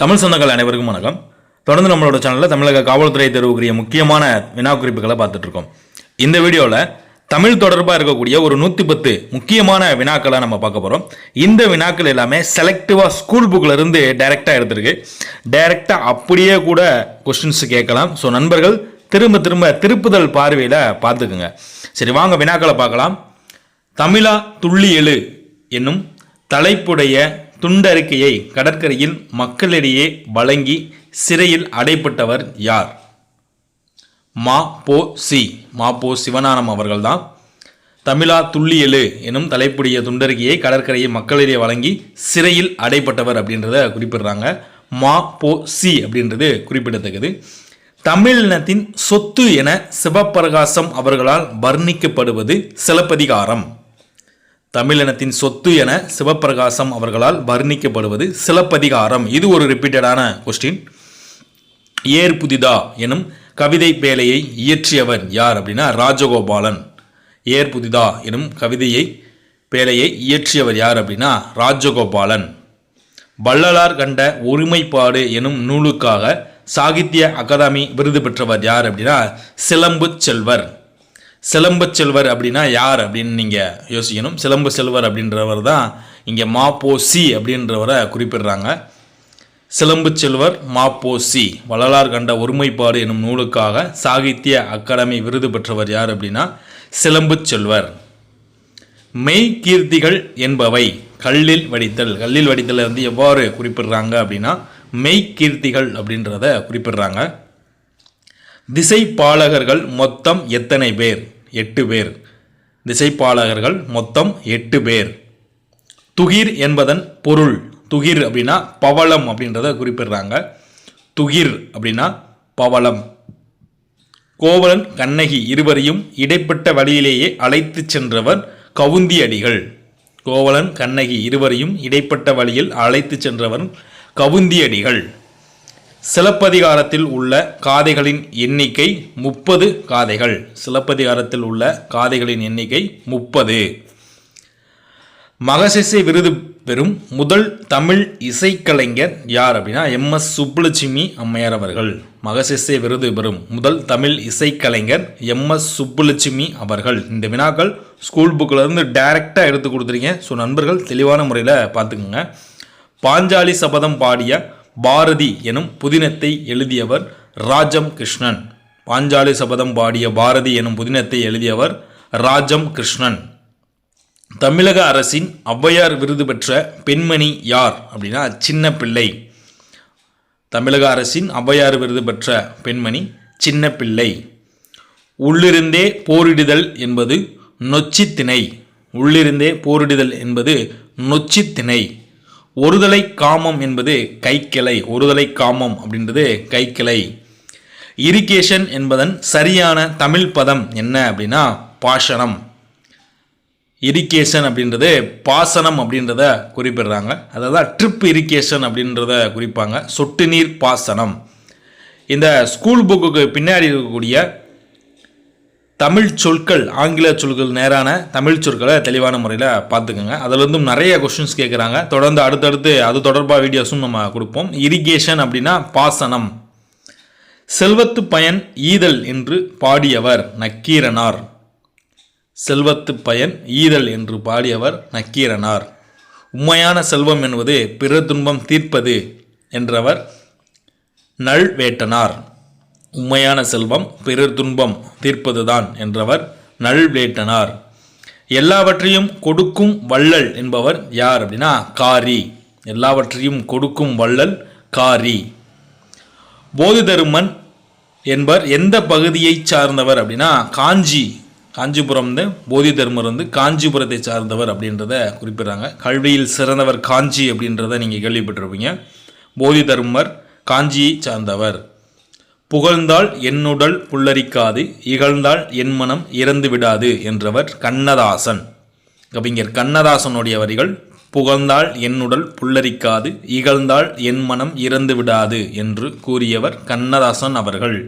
தமிழ் சொந்தங்கள் அனைவருக்கும் வணக்கம். தொடர்ந்து நம்மளோட சேனலில் தமிழக காவல்துறை தேர்வுக்குரிய முக்கியமான வினா குறிப்புகளை பார்த்துட்ருக்கோம். இந்த வீடியோவில் தமிழ் தொடர்பாக இருக்கக்கூடிய ஒரு நூற்றி பத்து முக்கியமான வினாக்களை நம்ம பார்க்க போகிறோம் இந்த வினாக்கள் எல்லாமே செலக்டிவாக ஸ்கூல் புக்கில் இருந்து டைரெக்டாக எடுத்திருக்கு. டைரெக்டாக அப்படியே கூட கொஸ்டின்ஸ் கேட்கலாம். ஸோ நண்பர்கள் திரும்ப திரும்ப திருப்புதல் பார்வையில் பார்த்துக்குங்க. சரி வாங்க வினாக்களை பார்க்கலாம். தமிழா துள்ளி எழு என்னும் தலைப்புடைய துண்டறிக்கையை கடற்கரையில் மக்களிடையே வழங்கி சிறையில் அடைப்பட்டவர் யார்? மா போ சி. மா போ சிவஞானம் அவர்கள்தான். தமிழா துள்ளியலு எனும் தலைப்புடைய துண்டறிக்கையை கடற்கரையை மக்களிடையே வழங்கி சிறையில் அடைப்பட்டவர் அப்படின்றத குறிப்பிடுறாங்க. மா போ சி அப்படின்றது குறிப்பிடத்தக்கது. தமிழினத்தின் சொத்து என சிவப்பிரகாசம் அவர்களால் வர்ணிக்கப்படுவது சிலப்பதிகாரம். தமிழினத்தின் சொத்து என சிவப்பிரகாசம் அவர்களால் வர்ணிக்கப்படுவது சிலப்பதிகாரம். இது ஒரு ரிப்பீட்டடான கொஸ்டின் ஏர் புதிதா எனும் கவிதை பேலையை இயற்றியவர் யார் அப்படின்னா ராஜகோபாலன். ஏர் புதிதா எனும் கவிதையை பேலையை இயற்றியவர் யார் அப்படின்னா ராஜகோபாலன். வள்ளலார் கண்ட ஒருமைப்பாடு எனும் நூலுக்காக சாகித்ய அகாதமி விருது பெற்றவர் யார் அப்படின்னா சிலம்பு செல்வர். சிலம்பு செல்வர் அப்படின்னா யார் அப்படின்னு நீங்கள் யோசிக்கணும். சிலம்பு செல்வர் அப்படின்றவர் தான் இங்கே மாப்போ சி அப்படின்றவரை குறிப்பிடுறாங்க. சிலம்பு செல்வர் மாப்போ சி வள்ளலார் கண்ட ஒருமைப்பாடு எனும் நூலுக்காக சாகித்ய அகாடமி விருது பெற்றவர் யார் அப்படின்னா சிலம்பு செல்வர். மெய்கீர்த்திகள் என்பவை கல்லில் வடித்தல். கல்லில் வடித்தலை வந்து எவ்வாறு குறிப்பிடுறாங்க அப்படின்னா மெய்கீர்த்திகள் அப்படின்றத குறிப்பிடுறாங்க. திசைப்பாலகர்கள் மொத்தம் எத்தனை பேர்? எட்டு பேர். திசைப்பாலகர்கள் மொத்தம் எட்டு பேர். துகிர் என்பதன் பொருள். துகிர் அப்படின்னா பவளம் அப்படின்றத குறிப்பிடுறாங்க. துகிர் அப்படின்னா பவளம். கோவலன் கண்ணகி இருவரையும் இடைப்பட்ட வழியிலேயே அழைத்துச் சென்றவர் கவுந்தி அடிகள். கோவலன் கண்ணகி இருவரையும் இடைப்பட்ட வழியில் அழைத்துச் சென்றவர் கவுந்தி அடிகள். சிலப்பதிகாரத்தில் உள்ள காதைகளின் எண்ணிக்கை முப்பது காதைகள். சிலப்பதிகாரத்தில் உள்ள காதைகளின் எண்ணிக்கை முப்பது. மகசிசை விருது பெறும் முதல் தமிழ் இசைக்கலைஞர் யார் அப்படின்னா எம். எஸ். சுப்புலட்சுமி அம்மையார் அவர்கள். மகசிசை விருது பெறும் முதல் தமிழ் இசைக்கலைஞர் எம். எஸ். சுப்புலட்சுமி அவர்கள். இந்த வினாக்கள் ஸ்கூல் புக்கில் இருந்து டைரெக்டாக எடுத்து கொடுத்துருக்கேன் ஸோ நண்பர்கள் தெளிவான முறையில் பார்த்துக்குங்க. பாஞ்சாலி சபதம் பாடிய பாரதி எனும் புதினத்தை எழுதியவர் ராஜம் கிருஷ்ணன். பாஞ்சாலி சபதம் பாடிய பாரதி எனும் புதினத்தை எழுதியவர் ராஜம் கிருஷ்ணன். தமிழக அரசின் ஔவையார் விருது பெற்ற பெண்மணி யார் அப்படின்னா சின்ன பிள்ளை. தமிழக அரசின் ஔவையார் விருது பெற்ற பெண்மணி சின்ன பிள்ளை. உள்ளிருந்தே போரிடுதல் என்பது நொச்சித்திணை. உள்ளிருந்தே போரிடுதல் என்பது நொச்சித்திணை. ஒருதலை காமம் என்பது கைக்கிளை ஒருதலை காமம் அப்படின்றது கைக்கிளை. இரிகேஷன் என்பதன் சரியான தமிழ் பதம் என்ன அப்படின்னா பாஷணம். இரிகேஷன் அப்படின்றது பாசனம் அப்படின்றத குறிப்பிடுறாங்க. அதாவது ட்ரிப் இரிகேஷன் அப்படின்றத குறிப்பாங்க. சொட்டு நீர் பாசனம். இந்த ஸ்கூல் புக்குக்கு பின்னாடி இருக்கக்கூடிய தமிழ் சொற்கள் ஆங்கில சொற்கள் நேரான தமிழ் சொற்களை தெளிவான முறையில் பார்த்துக்கோங்க. அதிலிருந்தும் நிறைய கொஷின்ஸ் கேட்குறாங்க தொடர்ந்து அடுத்தடுத்து அது தொடர்பாக வீடியோஸும் நம்ம கொடுப்போம். இரிகேஷன் அப்படின்னா பாசனம். செல்வத்து பயன் ஈதல் என்று பாடியவர் நக்கீரனார். செல்வத்து பயன் ஈதல் என்று பாடியவர் நக்கீரனார். உண்மையான செல்வம் என்பது பிற துன்பம் தீர்ப்பது என்றவர் நல்வேட்டனார். உண்மையான செல்வம் பிறர் துன்பம் தீர்ப்பதுதான் என்றவர் நல்வேட்டனார். எல்லாவற்றையும் கொடுக்கும் வள்ளல் என்பவர் யார் அப்படின்னா காரி. எல்லாவற்றையும் கொடுக்கும் வள்ளல் காரி. போதிதருமன் என்பவர் எந்த பகுதியை சார்ந்தவர் அப்படின்னா காஞ்சி. காஞ்சிபுரம் வந்து போதி தர்மர் வந்து காஞ்சிபுரத்தை சார்ந்தவர் அப்படின்றத குறிப்பிடுறாங்க. கல்வியில் சிறந்தவர் காஞ்சி அப்படின்றத நீங்கள் கேள்விப்பட்டிருப்பீங்க. போதி தர்மர் காஞ்சியை சார்ந்தவர். புகழ்ந்தால் என்னுடல் புல்லரிக்காது இகழ்ந்தால் என் மனம் இறந்து விடாது என்றவர் கண்ணதாசன். கவிஞர் கண்ணதாசனுடைய வரிகள் புகழ்ந்தால் என்னுடல் புல்லரிக்காது இகழ்ந்தால் என் மனம் இறந்து விடாது என்று கூறியவர் கண்ணதாசன் அவர்கள்.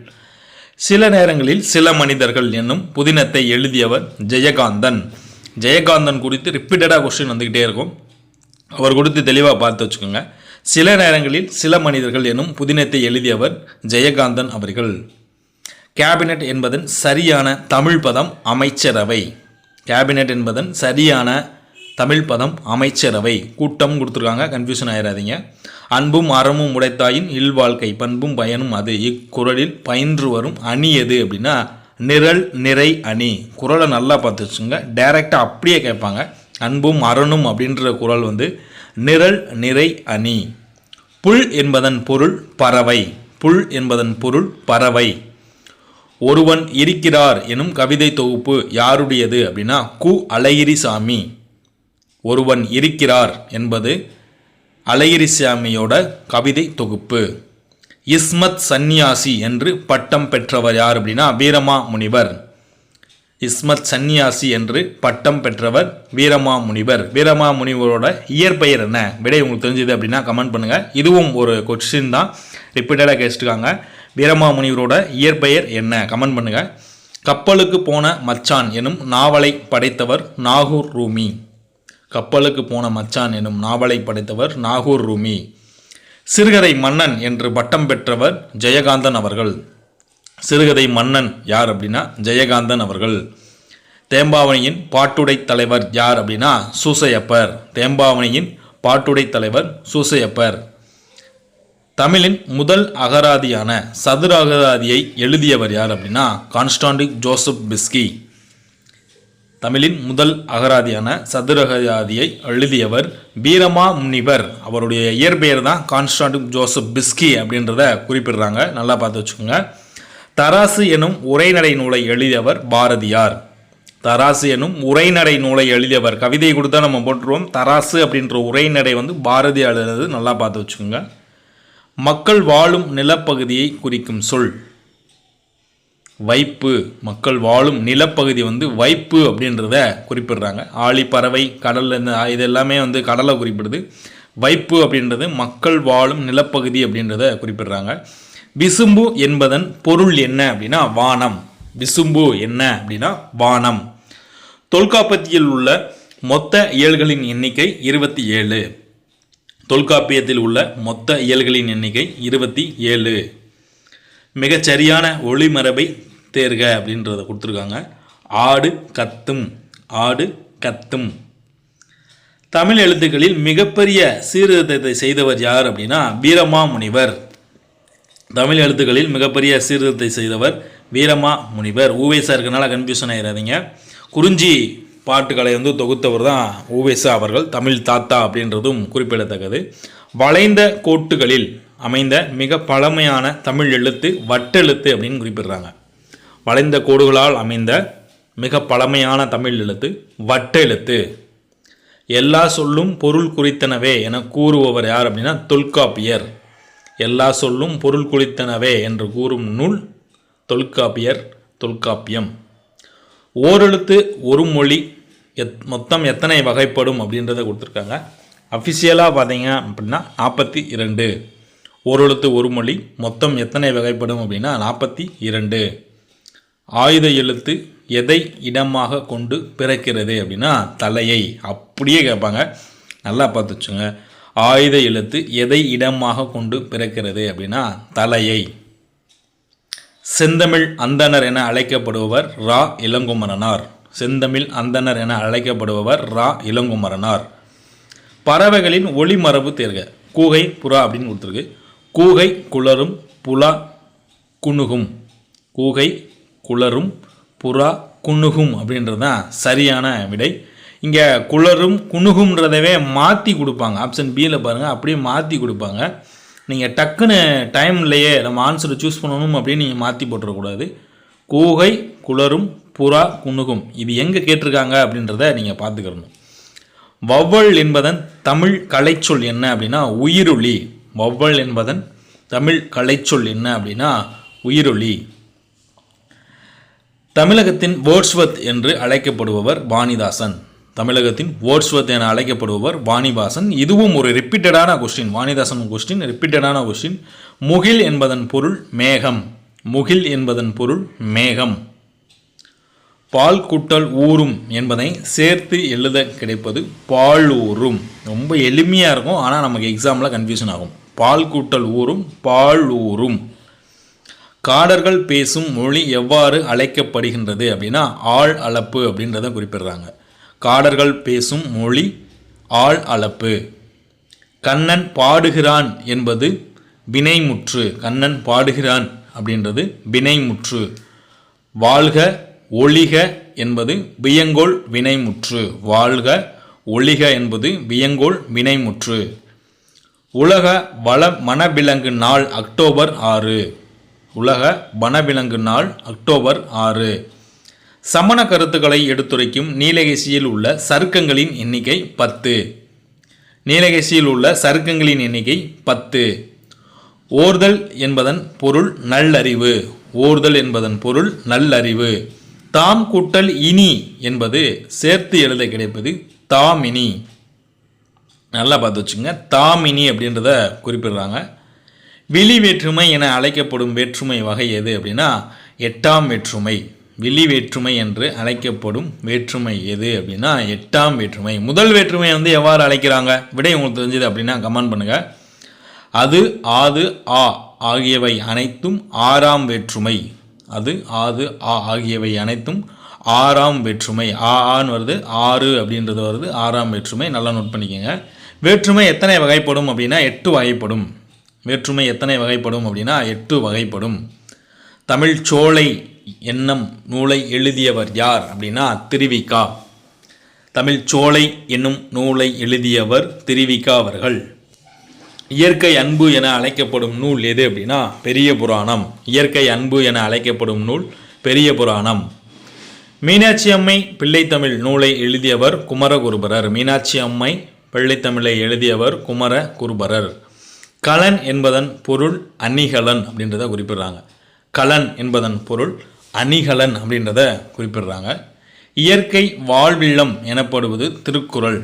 சில நேரங்களில் சில மனிதர்கள் என்னும் புதினத்தை எழுதியவர் ஜெயகாந்தன். ஜெயகாந்தன் குறித்து ரிப்பீட்டடாக கொஸ்டின் வந்துக்கிட்டே இருக்கும். அவர் கொடுத்து தெளிவாக பார்த்து வச்சுக்கோங்க. சில நேரங்களில் சில மனிதர்கள் எனும் புதினத்தை எழுதியவர் ஜெயகாந்தன் அவர்கள். கேபினட் என்பதன் சரியான தமிழ் பதம் அமைச்சரவை. கேபினட் என்பதன் சரியான தமிழ் பதம் அமைச்சரவை. கூட்டம் கொடுத்துருக்காங்க கன்ஃபியூஷன் ஆயிடாதீங்க அன்பும் அறமும் உடைத்தாயின் இல்வாழ்க்கை பண்பும் பயனும் அது. இக்குறளில் பயின்று வரும் அணி எது அப்படின்னா நிரல் நிறை அணி. குரலை நல்லா பார்த்து வச்சுங்க டைரெக்டாக அப்படியே கேட்பாங்க. அன்பும் அறனும் அப்படின்ற குரல் வந்து நிரல் நிறை அணி. புல் என்பதன் பொருள் பறவை. புல் என்பதன் பொருள் பறவை. ஒருவன் இருக்கிறார் எனும் கவிதை தொகுப்பு யாருடையது அப்படின்னா கு. அழகிரிசாமி. ஒருவன் இருக்கிறார் என்பது அழகிரிசாமியோட கவிதை தொகுப்பு. இஸ்மத் சந்நியாசி என்று பட்டம் பெற்றவர் யார் அப்படின்னா வீரமா முனிவர் இஸ்மத் சந்நியாசி என்று பட்டம் பெற்றவர் வீரமாமுனிவர். வீரமாமுனிவரோட இயற்பெயர் என்ன? விடை உங்களுக்கு தெரிஞ்சது அப்படின்னா கமெண்ட் பண்ணுங்கள் இதுவும் ஒரு கொஸ்டின் தான். ரிப்பீட்டடாக கேட்டுருக்காங்க. வீரமாமுனிவரோட இயற்பெயர் என்ன? கமெண்ட் பண்ணுங்கள் கப்பலுக்கு போன மச்சான் எனும் நாவலை படைத்தவர் நாகூர் ரூமி. கப்பலுக்கு போன மச்சான் எனும் நாவலை படைத்தவர் நாகூர் ரூமி. சிறுகதை மன்னன் என்று பட்டம் பெற்றவர் ஜெயகாந்தன் அவர்கள். சிறுகதை மன்னன் யார் அப்படின்னா ஜெயகாந்தன் அவர்கள். தேம்பாவணியின் பாட்டுடை தலைவர் யார் அப்படின்னா சூசையப்பர். தேம்பாவணியின் பாட்டுடை தலைவர் சூசையப்பர். தமிழின் முதல் அகராதியான சதுர அகராதியை எழுதியவர் யார் அப்படின்னா கான்ஸ்டாண்டிக் ஜோசப் பிஸ்கி. தமிழின் முதல் அகராதியான சதுர அகராதியை எழுதியவர் வீரமா முனிவர். அவருடைய இயற்பெயர் தான் கான்ஸ்டாண்டிக் ஜோசப் பிஸ்கி அப்படின்றத குறிப்பிடுறாங்க. நல்லா பார்த்து வச்சுக்கோங்க. தராசு எனும் உரைநடை நூலை எழுதியவர் பாரதியார். தராசு எனும் உரைநடை நூலை எழுதியவர். கவிதை கொடுத்தா நம்ம போட்டுருவோம். தராசு அப்படின்ற உரைநடை வந்து பாரதியார் எழுதுறது நல்லா பார்த்து வச்சுக்கோங்க. மக்கள் வாழும் நிலப்பகுதியை குறிக்கும் சொல். வைப்பு. மக்கள் வாழும் நிலப்பகுதி வந்து வைப்பு அப்படின்றத குறிப்பிடுறாங்க. ஆழி பறவை கடல் இந்த இது எல்லாமே வந்து கடலை குறிப்பிடுது. வைப்பு அப்படின்றது மக்கள் வாழும் நிலப்பகுதி அப்படின்றத குறிப்பிடுறாங்க. விசும்பு என்பதன் பொருள் என்ன அப்படின்னா வானம். விசும்பு என்ன அப்படின்னா வானம். தொல்காப்பியத்தில் உள்ள மொத்த இயல்களின் எண்ணிக்கை இருபத்தி ஏழு. தொல்காப்பியத்தில் உள்ள மொத்த இயல்களின் எண்ணிக்கை இருபத்தி ஏழு. மிகச்சரியான ஒளிமரபை தேர்க அப்படின்றத கொடுத்துருக்காங்க. ஆடு கத்தும் ஆடு கத்தும். தமிழ் எழுத்துக்களில் மிகப்பெரிய சீர்திருத்தத்தை செய்தவர் யார் அப்படின்னா வீரமா முனிவர் தமிழ் எழுத்துக்களில் மிகப்பெரிய சீர்திருத்தத்தை செய்தவர் வீரமா முனிவர். ஊவேசா இருக்கனால கன்ஃபியூஷன் ஆகிடாதீங்க குறிஞ்சி பாட்டுகளை வந்து தொகுத்தவர் தான் ஊவேசா அவர்கள். தமிழ் தாத்தா அப்படின்றதும் குறிப்பிடத்தக்கது. வளைந்த கோட்டுகளில் அமைந்த மிக பழமையான தமிழ் எழுத்து வட்டெழுத்து அப்படின்னு குறிப்பிடுறாங்க. வளைந்த கோடுகளால் அமைந்த மிக பழமையான தமிழ் எழுத்து வட்டெழுத்து. எல்லா சொல்லும் பொருள் குறித்தனவே என கூறுபவர் யார் அப்படின்னா தொல்காப்பியர். எல்லா சொல்லும் பொருள் குளித்தனவே என்று கூறும் நூல் தொல்காப்பியர் தொல்காப்பியம். ஓரெழுத்து ஒரு மொழி எத் மொத்தம் எத்தனை வகைப்படும் அப்படின்றத கொடுத்துருக்காங்க. அஃபிஷியலாக பார்த்தீங்க அப்படின்னா நாற்பத்தி இரண்டு. ஓரெழுத்து ஒரு மொழி மொத்தம் எத்தனை வகைப்படும் அப்படின்னா நாற்பத்தி இரண்டு. ஆயுத எழுத்து எதை இடமாக கொண்டு பிறக்கிறது அப்படின்னா தலையை. அப்படியே கேட்பாங்க. நல்லா பார்த்துச்சுங்க ஆயுத எழுத்து எதை இடமாக கொண்டு பிறக்கிறது அப்படின்னா தலையை. செந்தமிழ் அந்தணர் என அழைக்கப்படுபவர் ரா இளங்குமரனார். செந்தமிழ் அந்தணர் என அழைக்கப்படுபவர் ரா இளங்குமரனார். பறவைகளின் ஒளிமரபு தேர்க கூகை புறா அப்படின்னு கொடுத்துருக்கு. கூகை குளரும் புலா குணுகும். கூகை குளரும் புறா குணுகும் அப்படின்றது தான் சரியான விடை. இங்கே குளரும் குணுகும்ன்றதவே மாற்றி கொடுப்பாங்க. ஆப்ஷன் பியில் பாருங்கள் அப்படியே மாற்றி கொடுப்பாங்க. நீங்கள் டக்குன்னு டைம்லையே நம்ம ஆன்சரை சூஸ் பண்ணணும் அப்படின்னு நீங்கள் மாற்றி போட்டுறக்கூடாது. கூகை குளரும் புறா குணுகும். இது எங்கே கேட்டிருக்காங்க அப்படின்றத நீங்கள் பார்த்துக்கிறணும். வவ்வல் என்பதன் தமிழ் கலைச்சொல் என்ன அப்படின்னா உயிருளி. வவ்வல் என்பதன் தமிழ் கலைச்சொல் என்ன அப்படின்னா உயிருளி. தமிழகத்தின் வேர்ட்ஸ்வத் என்று அழைக்கப்படுபவர் வாணிதாசன். தமிழகத்தின் வேர்ட்ஸ்வர்த் என அழைக்கப்படுபவர் வாணிவாசன். இதுவும் ஒரு ரிப்பீட்டடான கொஸ்டின் வாணிதாசன் கொஸ்டின் ரிப்பீட்டடான கொஸ்டின் முகில் என்பதன் பொருள் மேகம். முகில் என்பதன் பொருள் மேகம். பால் கூட்டல் ஊறும் என்பதை சேர்த்து எழுத கிடைப்பது பால் ஊறும். ரொம்ப எளிமையாக இருக்கும் ஆனால் நமக்கு எக்ஸாமில் கன்ஃபியூஷன் ஆகும். பால் கூட்டல் ஊறும் பால் ஊறும். காடர்கள் பேசும் மொழி எவ்வாறு அழைக்கப்படுகின்றது அப்படின்னா ஆள் அளப்பு அப்படின்றத குறிப்பிடுறாங்க. காடர்கள் பேசும் மொழி ஆள் அளப்பு. கண்ணன் பாடுகிறான் என்பது வினைமுற்று. கண்ணன் பாடுகிறான் அப்படின்றது வினைமுற்று. வாழ்க ஒளிக என்பது வியங்கோள் வினைமுற்று. வாழ்க ஒளிக என்பது வியங்கோள் வினைமுற்று. உலக வள மனவிலங்கு நாள் அக்டோபர் ஆறு. உலக வனவிலங்கு நாள் அக்டோபர் ஆறு. சமண கருத்துக்களை எடுத்துரைக்கும் நீலகேசியில் உள்ள சருக்கங்களின் எண்ணிக்கை பத்து. நீலகேசியில் உள்ள சருக்கங்களின் எண்ணிக்கை பத்து. ஓர்தல் என்பதன் பொருள் நல்லறிவு. ஓர்தல் என்பதன் பொருள் நல்லறிவு. தாம் கூட்டல் இனி என்பது சேர்த்து எழுத கிடைப்பது தாமினி நல்லா பார்த்து வச்சுங்க தாமினி அப்படின்றத குறிப்பிடுறாங்க. விழி வேற்றுமை என அழைக்கப்படும் வேற்றுமை வகை எது அப்படின்னா எட்டாம் வேற்றுமை. வெளி வேற்றுமை என்று அழைக்கப்படும் வேற்றுமை எது அப்படின்னா எட்டாம் வேற்றுமை. முதல் வேற்றுமை வந்து எவ்வாறு அழைக்கிறாங்க? விடை உங்களுக்கு தெரிஞ்சது அப்படின்னா கமெண்ட் பண்ணுங்கள் அது ஆது ஆ ஆகியவை அனைத்தும் ஆறாம் வேற்றுமை. அது ஆது ஆ ஆகியவை அனைத்தும் ஆறாம் வேற்றுமை. ஆ ஆன்னு வருது ஆறு அப்படின்றது வருது ஆறாம் வேற்றுமை. நல்லா நோட் பண்ணிக்கோங்க. வேற்றுமை எத்தனை வகைப்படும் அப்படின்னா எட்டு வகைப்படும். வேற்றுமை எத்தனை வகைப்படும் அப்படின்னா எட்டு வகைப்படும். தமிழ் சோலை என்னும் நூலை எழுதியவர் யார் அப்படின்னா திருவிக்கா தமிழ் சோலை என்னும் நூலை எழுதியவர் திருவிக்கா அவர்கள். இயற்கை அன்பு என அழைக்கப்படும் நூல் எது அப்படின்னா பெரிய புராணம். இயற்கை அன்பு என அழைக்கப்படும் நூல் பெரிய புராணம். மீனாட்சி அம்மை பிள்ளைத்தமிழ் நூலை எழுதியவர் குமரகுருபரர். மீனாட்சி அம்மை பிள்ளைத்தமிழை எழுதியவர் குமர குருபரர் கலன் என்பதன் பொருள் அன்னிகலன் அப்படின்றத குறிப்பிடுறாங்க. கலன் என்பதன் பொருள் அணிகலன் அப்படின்றத குறிப்பிடுறாங்க. இயற்கை வாழ்வில்லம் எனப்படுவது திருக்குறள்.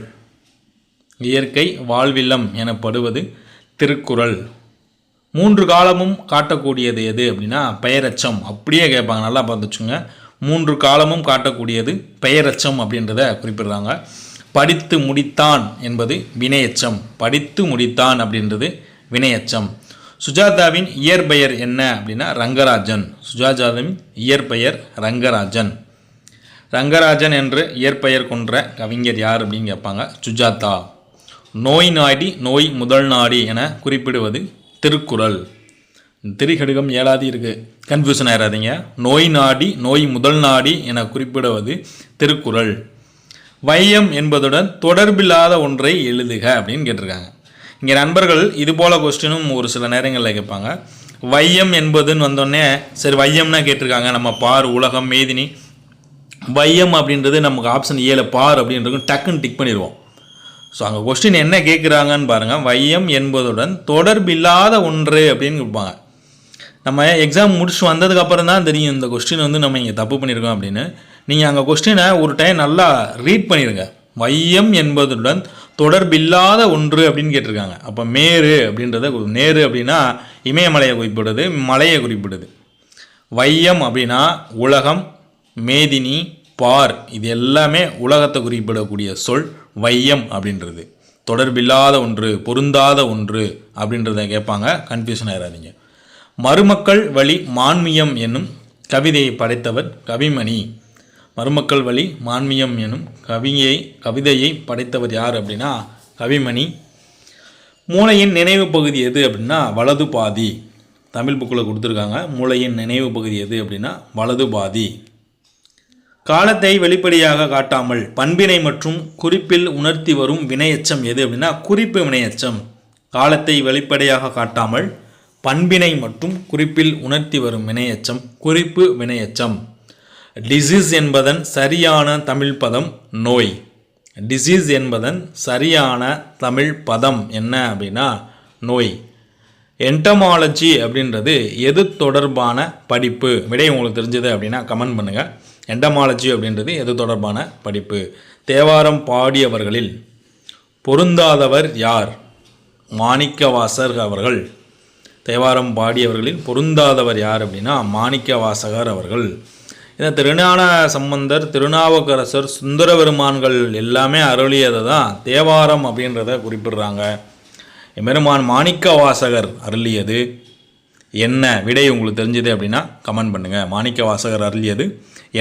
இயற்கை வாழ்வில்லம் எனப்படுவது திருக்குறள். மூன்று காலமும் காட்டக்கூடியது எது அப்படின்னா பெயரச்சம். அப்படியே கேட்பாங்க நல்லா பார்த்துச்சுங்க. மூன்று காலமும் காட்டக்கூடியது பெயரச்சம் அப்படின்றத குறிப்பிடுறாங்க. படித்து முடித்தான் என்பது வினையச்சம். படித்து முடித்தான் அப்படின்றது வினையச்சம். சுஜாதாவின் இயற்பெயர் என்ன அப்படின்னா ரங்கராஜன். சுஜாதாவின் இயற்பெயர் ரங்கராஜன். ரங்கராஜன் என்று இயற்பெயர் கொன்ற கவிஞர் யார் அப்படின்னு கேட்பாங்க சுஜாதா. நோய் நாடி நோய் முதல் நாடி என குறிப்பிடுவது திருக்குறள். திரிகடுகம் ஏழாதி இருக்கு. கன்ஃபியூஷன் ஆயிடாதீங்க நோய் நாடி நோய் முதல் நாடி என குறிப்பிடுவது திருக்குறள். வையம் என்பதுடன் தொடர்பில்லாத ஒன்றை எழுதுக அப்படின்னு கேட்டிருக்காங்க. இங்கே நண்பர்கள் இது போல் கொஸ்டினும் ஒரு சில நேரங்களில் கேட்பாங்க. வையம் என்பதுன்னு வந்தோடனே சரி வையம்னா கேட்டிருக்காங்க. நம்ம பார் உலகம் மேதினி. வையம் அப்படின்றது நமக்கு ஆப்ஷன் ஏழு பார் அப்படின்றது டக்குன்னு டிக் பண்ணிடுவோம். ஸோ அங்கே கொஸ்டின் என்ன கேட்குறாங்கன்னு பாருங்கள் வையம் என்பதுடன் தொடர்பில்லாத ஒன்று அப்படின்னு கொடுப்பாங்க நம்ம எக்ஸாம் முடிச்சு வந்ததுக்கப்புறம் தான் தெரியும் இந்த கொஸ்டின் வந்து நம்ம இங்கே தப்பு பண்ணியிருக்கோம் அப்படின்னு. நீங்கள் அங்கே கொஸ்டினை ஒரு டைம் நல்லா ரீட் பண்ணிடுங்க. வையம் என்பதுடன் தொடர்பில்லாத ஒன்று அப்படின்னு கேட்டிருக்காங்க. அப்போ மேரு அப்படின்றத நேரு அப்படின்னா இமயமலையை குறிப்பிடுது மலையை குறிப்பிடுது. வையம் அப்படின்னா உலகம் மேதினி பார் இது எல்லாமே உலகத்தை குறிப்பிடக்கூடிய சொல் வையம் அப்படின்றது. தொடர்பில்லாத ஒன்று பொருந்தாத ஒன்று அப்படின்றத கேட்பாங்க கன்ஃபியூஷன் ஆயிடாதீங்க மருமக்கள் வழி மான்மியம் என்னும் கவிதையை படைத்தவர் கவிமணி. மருமக்கள் வழி மான்மியம் என்னும் கவியை கவிதையை படைத்தவர் யார் அப்படின்னா கவிமணி. மூளையின் நினைவு பகுதி எது அப்படின்னா வலது பாதி. தமிழ் புக்கில் கொடுத்துருக்காங்க. மூளையின் நினைவு பகுதி எது அப்படின்னா வலது பாதி. காலத்தை வெளிப்படையாக காட்டாமல் பண்பினை மற்றும் குறிப்பில் உணர்த்தி வரும் வினையச்சம் எது அப்படின்னா குறிப்பு வினையச்சம். காலத்தை வெளிப்படையாக காட்டாமல் பண்பினை மற்றும் குறிப்பில் உணர்த்தி வரும் வினையச்சம் குறிப்பு வினையச்சம். டிசீஸ் என்பதன் சரியான தமிழ் பதம் நோய். டிசீஸ் என்பதன் சரியான தமிழ் பதம் என்ன அப்படின்னா நோய். என்டமாலஜி அப்படின்றது எது தொடர்பான படிப்பு? விடை உங்களுக்கு தெரிஞ்சது அப்படின்னா கமெண்ட் பண்ணுங்கள் என்டமாலஜி அப்படின்றது எது தொடர்பான படிப்பு? தேவாரம் பாடியவர்களில் பொருந்தாதவர் யார்? மாணிக்கவாசர் அவர்கள். தேவாரம் பாடியவர்களில் பொருந்தாதவர் யார் அப்படின்னா மாணிக்கவாசகர் அவர்கள். இந்த திருஞான சம்பந்தர் திருநாவுக்கரசர் சுந்தர பெருமான்கள் எல்லாமே அருளியதை தான் தேவாரம் அப்படின்றத குறிப்பிடுறாங்க. எம்பெருமான் மாணிக்க வாசகர் அருளியது. என்ன விடை உங்களுக்கு தெரிஞ்சது அப்படின்னா கமெண்ட் பண்ணுங்கள் மாணிக்க வாசகர் அருளியது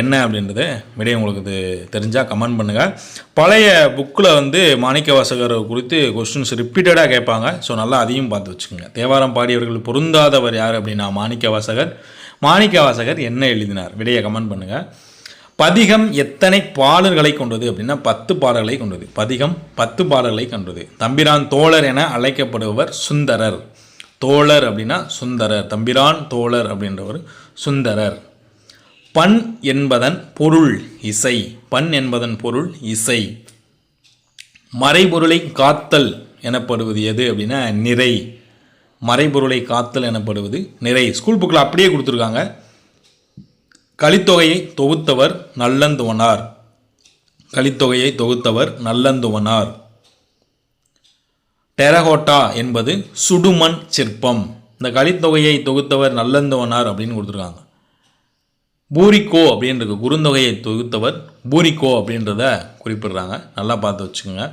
என்ன அப்படின்றத விடை உங்களுக்கு இது தெரிஞ்சால் கமெண்ட் பண்ணுங்கள் பழைய புக்கில் வந்து மாணிக்க வாசகர் குறித்து கொஸ்டின்ஸ் ரிப்பீட்டடாக கேட்பாங்க. ஸோ நல்லா அதையும் பார்த்து வச்சுக்கோங்க. தேவாரம் பாடியவர்கள் பொருந்தாதவர் யார் அப்படின்னா மாணிக்க வாசகர் மாணிக்க வாசகர் என்ன எழுதினார்? விடையை கமெண்ட் பண்ணுங்கள் பதிகம் எத்தனை பாடல்களை கொண்டது அப்படின்னா பத்து பாடல்களை கொண்டது. பதிகம் பத்து பாடல்களை கொண்டது. தம்பிரான் தோழர் என அழைக்கப்படுபவர் சுந்தரர். தோழர் அப்படின்னா சுந்தரர். தம்பிரான் தோழர் அப்படின்றவர் சுந்தரர். பண் என்பதன் பொருள் இசை. பண் என்பதன் பொருள் இசை. மறைபொருளை காத்தல் எனப்படுவது எது அப்படின்னா நிறை. மறைபொருளை காத்தல் எனப்படுவது நிறை ஸ்கூல் புக்கில் அப்படியே கொடுத்துருக்காங்க. கலித்தொகையை தொகுத்தவர் நல்லந்துவனார் கலித்தொகையை தொகுத்தவர் நல்லந்துவனார் டெரகோட்டா என்பது சுடுமண் சிற்பம். இந்த கலித்தொகையை தொகுத்தவர் நல்லந்துவனார் அப்படின்னு கொடுத்துருக்காங்க. பூரிக்கோ அப்படின்றது குறுந்தொகையை தொகுத்தவர் பூரிக்கோ அப்படின்றத குறிப்பிடுறாங்க. நல்லா பார்த்து வச்சுக்கோங்க.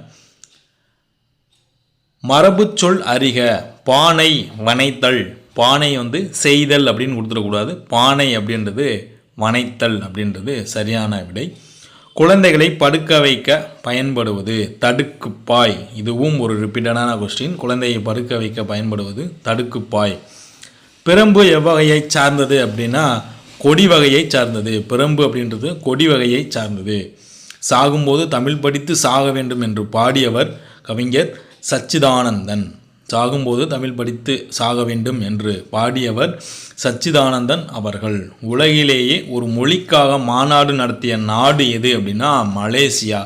மரபுச் சொல் அறிக. பானை வனைத்தல் பானை வந்து செய்தல் அப்படின்னு கொடுத்துடக்கூடாது. பானை அப்படின்றது வனைத்தல் அப்படின்றது சரியான விடை. குழந்தைகளை படுக்க வைக்க பயன்படுவது தடுக்குப்பாய். இதுவும் ஒரு ரிப்பீட்டடான கொஸ்டின் குழந்தையை படுக்க வைக்க பயன்படுவது தடுக்குப்பாய். பிரம்பு எவ்வகையை சார்ந்தது அப்படின்னா கொடி வகையை சார்ந்தது. பிரம்பு அப்படின்றது கொடி வகையை சார்ந்தது. சாகும்போது தமிழ் படித்து சாக வேண்டும் என்று பாடியவர் கவிஞர் சச்சிதானந்தன். சாகும்போது தமிழ் படித்து சாக வேண்டும் என்று பாடியவர் சச்சிதானந்தன் அவர்கள். உலகிலேயே ஒரு மொழிக்காக மாநாடு நடத்திய நாடு எது அப்படின்னா மலேசியா.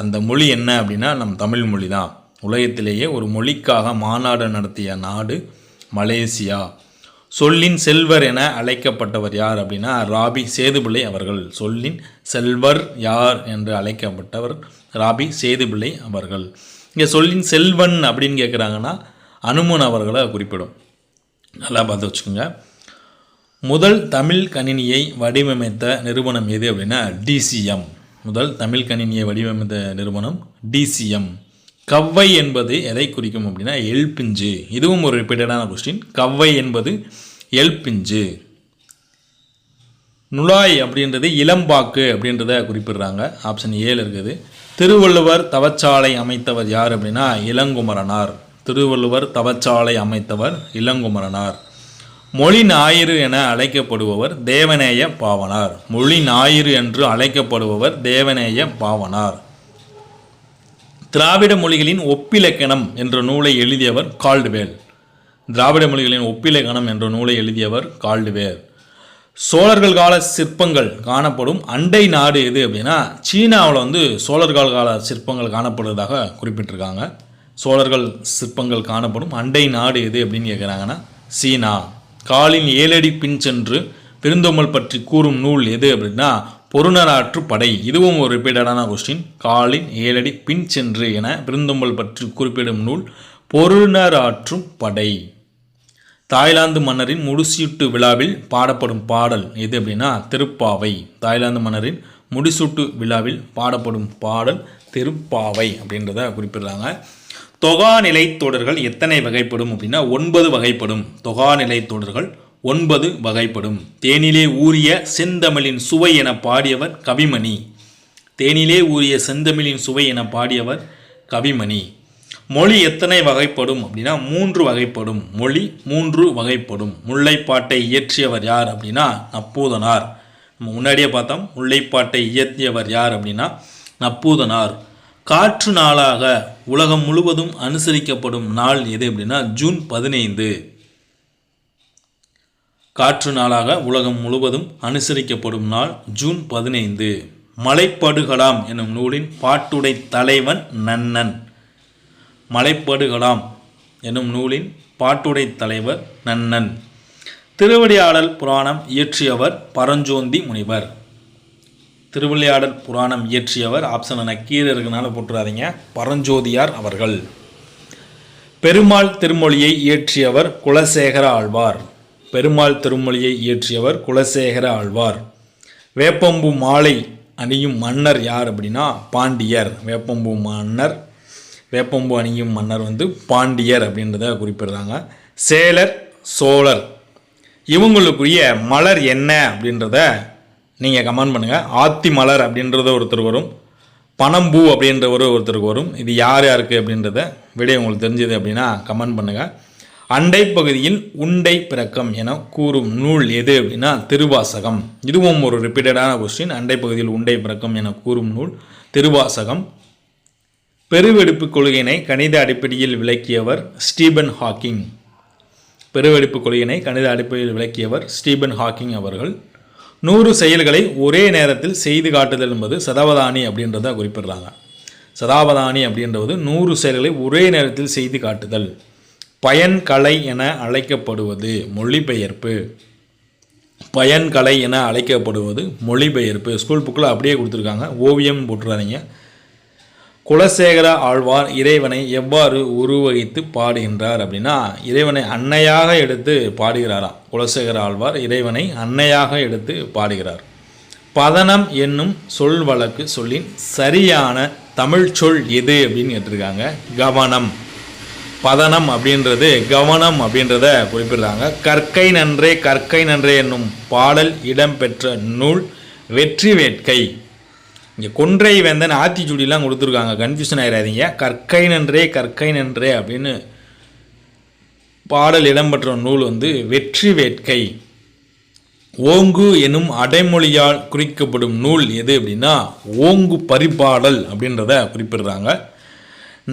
அந்த மொழி என்ன அப்படின்னா நம் தமிழ் மொழி தான் உலகத்திலேயே ஒரு மொழிக்காக மாநாடு நடத்திய நாடு மலேசியா. சொல்லின் செல்வர் என அழைக்கப்பட்டவர் யார் அப்படின்னா ராபி சேதுபிள்ளை அவர்கள். சொல்லின் செல்வர் யார் என்று அழைக்கப்பட்டவர் ராபி சேதுபிள்ளை அவர்கள். இங்கே சொல்லின் செல்வன் அப்படின்னு கேட்குறாங்கன்னா அனுமன் அவர்களை குறிப்பிடும். நல்லா பார்த்து வச்சுக்கோங்க. முதல் தமிழ் கணினியை வடிவமைத்த நிறுவனம் எது அப்படின்னா டிசிஎம் முதல் தமிழ் கணினியை வடிவமைத்த நிறுவனம் டிசிஎம் கவ்வை என்பது எதை குறிக்கும் அப்படின்னா எல்பிஞ்சு. இதுவும் ஒரு ரிப்பீட்டடான கொஸ்டின் கவ்வை என்பது எல்பிஞ்சு. நுழாய் அப்படின்றது இளம்பாக்கு அப்படின்றத குறிப்பிடுறாங்க. ஆப்ஷன் ஏழு இருக்குது. திருவள்ளுவர் தவச்சாலை அமைத்தவர் யார் அப்படின்னா இளங்குமரனார். திருவள்ளுவர் தவச்சாலை அமைத்தவர் இளங்குமரனார். மொழி ஞாயிறு என அழைக்கப்படுபவர் தேவநேய பாவனார். மொழி ஞாயிறு என்று அழைக்கப்படுபவர் தேவநேய பாவனார். திராவிட மொழிகளின் ஒப்பிலக்கணம் என்ற நூலை எழுதியவர் கால்டுவேல். திராவிட மொழிகளின் ஒப்பிலக்கணம் என்ற நூலை எழுதியவர் கால்டுவேல். சோழர்கள் கால சிற்பங்கள் காணப்படும். அண்டை நாடு எது அப்படின்னா சீனாவில் வந்து சோழர்கள் கால சிற்பங்கள் காணப்படுவதாக குறிப்பிட்டிருக்காங்க. சோழர்கள் சிற்பங்கள் காணப்படும். அண்டை நாடு எது அப்படின்னு கேட்குறாங்கன்னா சீனா. காலின் ஏழடி பின் சென்று பெருந்தோமல் பற்றி கூறும் நூல் எது அப்படின்னா பொருணராற்று படை. இதுவும் ஒரு ரிப்பீட்டடான கொஸ்டின் காலின் ஏழடி பின் சென்று என பெருந்தொம்பல் பற்றி குறிப்பிடும் நூல் பொருணராற்றும் படை. தாய்லாந்து மன்னரின் முடிசூட்டு விழாவில் பாடப்படும் பாடல் எது அப்படின்னா திருப்பாவை. தாய்லாந்து மன்னரின் முடிசூட்டு விழாவில் பாடப்படும் பாடல் திருப்பாவை அப்படின்றத குறிப்பிடுறாங்க. தொகாநிலை தொடர்கள் எத்தனை வகைப்படும் அப்படின்னா ஒன்பது வகைப்படும். தொகாநிலை தொடர்கள் ஒன்பது வகைப்படும். தேனிலே ஊறிய செந்தமிழின் சுவை என பாடியவர் கவிமணி. தேனிலே ஊறிய செந்தமிழின் சுவை என பாடியவர் கவிமணி. மொழி எத்தனை வகைப்படும் அப்படின்னா மூன்று வகைப்படும். மொழி மூன்று வகைப்படும். முல்லைப்பாட்டை இயற்றியவர் யார் அப்படின்னா நப்பூதனார். நம்ம முன்னாடியே பார்த்தோம் முல்லைப்பாட்டை இயற்றியவர் யார் அப்படின்னா நப்பூதனார். காற்று நாளாக உலகம் முழுவதும் அனுசரிக்கப்படும் நாள் எது அப்படின்னா ஜூன் பதினைந்து. காற்று நாளாக உலகம் முழுவதும் அனுசரிக்கப்படும் நாள் ஜூன் பதினைந்து. மலைப்படுகலாம் எனும் நூலின் பாட்டுடை தலைவன் நன்னன். மலைப்படுகலாம் எனும் நூலின் பாட்டுடை தலைவர் நன்னன். திருவடியாளல் புராணம் இயற்றியவர் பரஞ்சோந்தி முனிவர். திருவிளையாடல் புராணம் இயற்றியவர் ஆப்ஷன் என கீழே இருக்கனால போட்டுறாதீங்க. பரஞ்சோதியார் அவர்கள். பெருமாள் திருமொழியை இயற்றியவர் குலசேகர ஆழ்வார். பெருமாள் திருமொழியை இயற்றியவர் குலசேகர ஆழ்வார். வேப்பம்பூ மாலை அணியும் மன்னர் யார் அப்படின்னா பாண்டியர். வேப்பம்பூ மன்னர் வேப்பம்பூ அணியும் மன்னர் வந்து பாண்டியர் அப்படின்றத குறிப்பிடுறாங்க. சேலர் சோழர். இவங்களுக்குரிய மலர் என்ன அப்படின்றத நீங்கள் கமெண்ட் பண்ணுங்கள் ஆத்தி மலர் அப்படின்றத ஒருத்தர் வரும். பணம்பூ அப்படின்ற ஒரு ஒருத்தருக்கு வரும். இது யார் யாருக்கு அப்படின்றத விட உங்களுக்கு தெரிஞ்சது அப்படின்னா கமெண்ட் பண்ணுங்கள் அண்டை பகுதியில் உண்டை பிறக்கம் என கூறும் நூல் எது அப்படின்னா திருவாசகம். இதுவும் ஒரு ரிப்பீட்டடான கொஸ்டின் அண்டை பகுதியில் உண்டை பிறக்கம் என கூறும் நூல் திருவாசகம். பெருவெடுப்பு கொள்கையினை கணித அடிப்படையில் விளக்கியவர் ஸ்டீபன் ஹாக்கிங். பெருவெடுப்பு கொள்கையினை கணித அடிப்படையில் விளக்கியவர் ஸ்டீபன் ஹாக்கிங் அவர்கள். நூறு செயல்களை ஒரே நேரத்தில் செய்து காட்டுதல் என்பது சதாவதானி அப்படின்றத குறிப்பிடுறாங்க. சதாவதானி அப்படின்றது நூறு செயல்களை ஒரே நேரத்தில் செய்து காட்டுதல். பயன்கலை என அழைக்கப்படுவது மொழிபெயர்ப்பு. பயன்கலை என அழைக்கப்படுவது மொழிபெயர்ப்பு. ஸ்கூல் புக்கில் அப்படியே கொடுத்துருக்காங்க. ஓவியம் போட்டுறாதீங்க. குலசேகர ஆழ்வார் இறைவனை எவ்வாறு உருவகித்து பாடுகின்றார் அப்படின்னா இறைவனை அன்னையாக எடுத்து பாடுகிறாராம். குலசேகர ஆழ்வார் இறைவனை அன்னையாக எடுத்து பாடுகிறார். பதனம் என்னும் சொல் வழக்கு சொல்லின் சரியான தமிழ் சொல் எது அப்படின்னு கேட்டிருக்காங்க. கவனம். பதனம் அப்படின்றது கவனம் அப்படின்றத குறிப்பிடுறாங்க. கற்கை நன்றே கற்கை நன்றே என்னும் பாடல் இடம்பெற்ற நூல் வெற்றி வேட்கை. இங்கே கொன்றை வேந்தன் ஆத்திச்சுடிலாம் கொடுத்துருக்காங்க. கன்ஃபியூஷன் ஆயிடாதீங்க கற்கை நன்றே கற்கை நன்றே அப்படின்னு பாடல் இடம்பெற்ற நூல் வந்து வெற்றி வேட்கை. ஓங்கு எனும் அடைமொழியால் குறிக்கப்படும் நூல் எது அப்படின்னா ஓங்கு பரிபாடல் அப்படின்றத குறிப்பிடுறாங்க.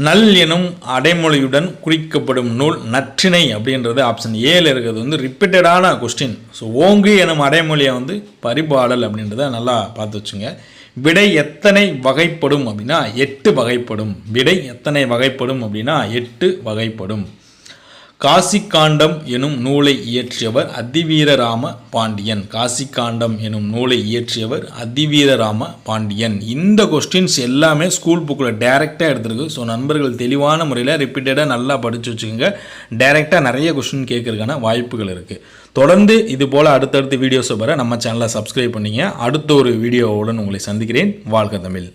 நல் எனும் அடைமொழியுடன் குறிக்கப்படும் நூல் நற்றிணை அப்படின்றது ஆப்ஷன் ஏல இருக்கிறது வந்து ரிப்பீட்டடான கொஸ்டின் ஸோ ஓங்கு எனும் அடைமொழியை வந்து பரிபாடல் அப்படின்றத நல்லா பார்த்து வச்சுங்க. விடை எத்தனை வகைப்படும் அப்படின்னா எட்டு வகைப்படும். விடை எத்தனை வகைப்படும் அப்படின்னா எட்டு வகைப்படும். காசிக்காண்டம் எனும் நூலை இயற்றியவர் அதிவீரராம பாண்டியன். காசிக்காண்டம் எனும் நூலை இயற்றியவர் அதிவீரராம பாண்டியன். இந்த கொஸ்டின்ஸ் எல்லாமே ஸ்கூல் புக்கில் டைரெக்டாக எடுத்திருக்கு. ஸோ நண்பர்கள் தெளிவான முறையில் ரிப்பீட்டடாக நல்லா படித்து வச்சுக்கோங்க. டைரெக்டாக நிறைய கொஸ்டின் கேட்குறதுக்கான வாய்ப்புகள் இருக்குது தொடர்ந்து இது போல் அடுத்தடுத்து வீடியோஸை வர நம்ம சேனலை சப்ஸ்கிரைப் பண்ணிங்க. அடுத்த ஒரு வீடியோவுடன் உங்களை சந்திக்கிறேன். வாழ்க தமிழ்.